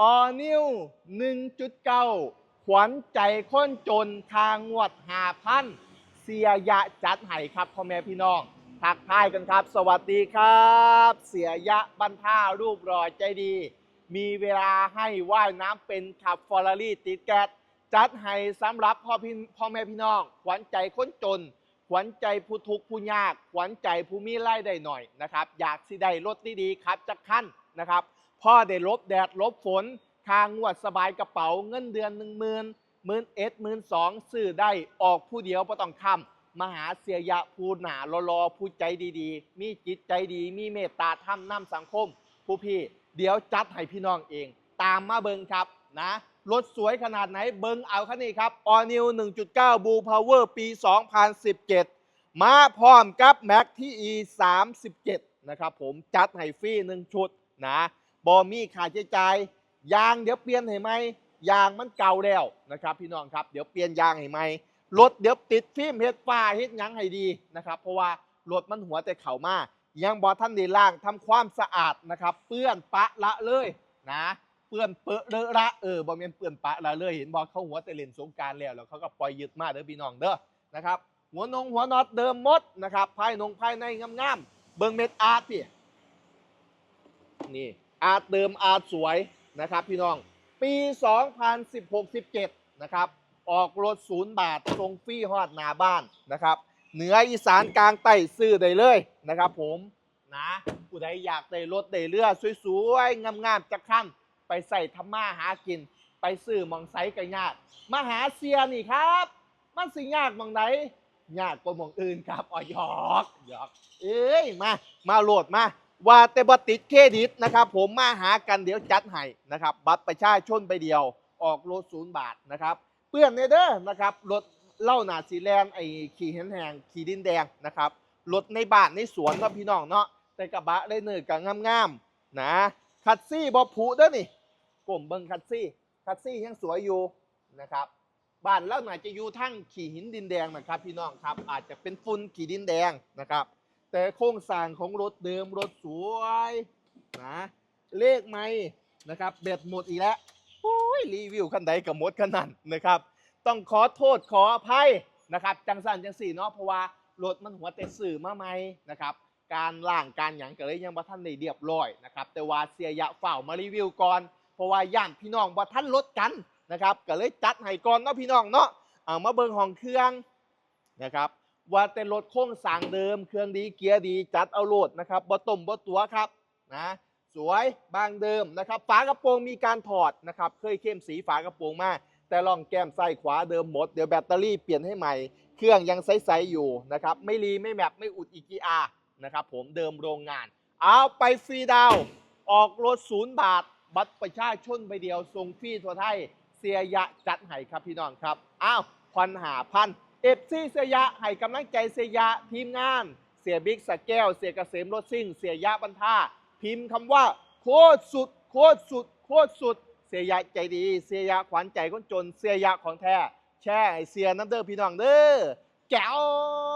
ออนิว1.9ขวัญใจคนจนทางงวดหาพันเสียยะจัดให้ครับพ่อแม่พี่น้องทักทายกันครับ สวัสดีครับ เสียยะบรรท่ารูปรอยใจดี มีเวลาให้ว่ายน้ำเป็นขับฟอร์รารี่ติดแก๊สจัดให้สำหรับพ่อพี่พ่อแม่พี่น้อง ขวัญใจคนจน ขวัญใจผู้ทุกข์ผู้ยาก ขวัญใจผู้มีไล่ได้หน่อยนะครับ อยากสิได้รถดีๆครับจักขั้นนะครับ พ่อได้ลบแดดลบฝนทางงวดสบายกระเป๋าเงินเดือนหนึ่งหมื่นหมื่นเอ็ดหมื่นสองซื้อได้ออกผู้เดียวก็ต้องคำมหาเสียยะผู้หนารอๆผู้ใจดีๆ มีจิตใจดี มีเมตตาทำน้ำสังคม ผู้พี่ เดี๋ยวจัดให้พี่น้องเอง ตามมาเบิงครับนะรถสวยขนาดไหนเบิงเอาคันนี้ครับ All New 1.9 Blue Power ปี 2017 มาพร้อมกับ Mac ที่ E 37นะครับผมจัดให้ฟรีหนึ่งชุดนะ บอมีค่าใช้จ่ายยางเดี๋ยวเปลี่ยนให้ไหมยางมันเก่าแล้วนะครับพี่น้องครับเดี๋ยวเปลี่ยนยางให้ไหมรถเดี๋ยวติดฟิล์มเฮ็ดฟ้าเฮ็ดหยังให้ดีนะครับ เพราะว่ารถมันหัวแต่เข่ามายังบอท่านได้ล่างทำความสะอาดนะครับ เปื้อนปะละเลยนะเปื้อนเปอะเลอะระเออบอมเมนเปื้อนปะละเลยเห็นบอเขาหัวแต่เล่นสงการแล้วแล้วเขาก็ปล่อยยึดมาเด้อพี่น้องเด้อนะครับหัวนงหัวน็อตเดิมหมดนะครับภายนงภายในงามๆเบิงเม็ดอาร์ตพี่นี่ อาร์ตเดิมอาร์ตสวยนะครับพี่น้อง ปี 2016-17 นะครับ ออกรถศูนย์บาททรงฟรีฮอดหนาบ้านนะครับ เหนืออีสานกลางใต้ซื้อได้เลยนะครับผมนะผู้ใดอยากได้รถได้เรือ สวยๆ งามๆจะขั้นไปใส่ทำมาหากิน ไปซื้อมองไซกันยากมาหาเซียนี่ครับ มันสิยากมองไหนยากกว่ามองอื่นครับอ๋อยอกยอก เอ้ยมา มาโหลดมา ว่าแต่บัติดเครดิตนะครับผมมาหากันเดี๋ยวจัดให้นะครับบัตรประชาชนไปเดียวออกรถศูนย์บาทนะครับเปื้อนเนเด้อนะครับรถเล่าหนาสีแลนไอ้ขี่แห้งแหงขี่ดินแดงนะครับรถในบ้านในสวนครับพี่น้องเนาะแต่กระบะได้เนิร์กับงามๆนะคัดซี่บอผูเด้อนี่กลมเบิงคัดซี่คัดซี่ยังสวยอยู่นะครับบ้านเราหน่าจะอยู่ทั้งขี่หินดินแดงนะครับ พี่น้องครับอาจจะเป็นฝุ่นขี่ดินแดงนะครับ แต่โครงสร้างของรถเดิมรถสวยนะเลขไม่นะครับเบ็ดหมดอีกแล้วโอ้ยรีวิวคันใดกับหมดขนาดนะครับ ต้องขอโทษขออภัยนะครับจังสันจังสี่เนาะเพราะว่ารถมันหัวแต่สื่อมาใหม่นะครับการล่างการหยังก็เลยยังบ่ท่านได้เรียบร้อยนะครับแต่ว่าเสียยะเฝ้ามารีวิวก่อนเพราะว่าย่านพี่น้องบ่ท่านลดกันนะครับก็เลยจัดให้ก่อนเนาะพี่น้องเนาะเอามาเบิ่งห้องเครื่องนะครับ ว่าแต่รถโค้งสร้างเดิม เครื่องดีเกียร์ดีจัดเอาโหลดนะครับบ่ต้มบ่ตัวครับนะสวยบางเดิมนะครับ ฝากระโปรงมีการถอดนะครับ เคยเข้มสีฝากระโปรงมา แต่ลองแก้มซ้ขวาเดิมหมด เดี๋ยวแบตเตอรี่เปลี่ยนให้ใหม่ เครื่องยังใสๆอยู่นะครับ ไม่รีไม่แมปไม่อุดอีกีอานะครับผมเดิมโรงงาน เอาไปฟรีดาว ออกรถศูนย์บาท บัตรประชาชนใบเดียวส่งฟรีทั่วไทย เสียยะจัดให้ครับพี่น้องครับ อ้าวพันหาพัน เอฟซีเสียยะให้กำลังใจเสียยะทีมงาน เสียบิ๊กสกแก้ว เสียเกษมรถซิ่ง เสียยะบรรท่าพิมพ์คำว่า โคตรสุด โคตรสุด โคตรสุด เสียยะใจดี เสียยะขวัญใจคนจน เสียยะของแท้ แช่ให้เสียน้ำเด้อพี่น้องเด้อแก้ว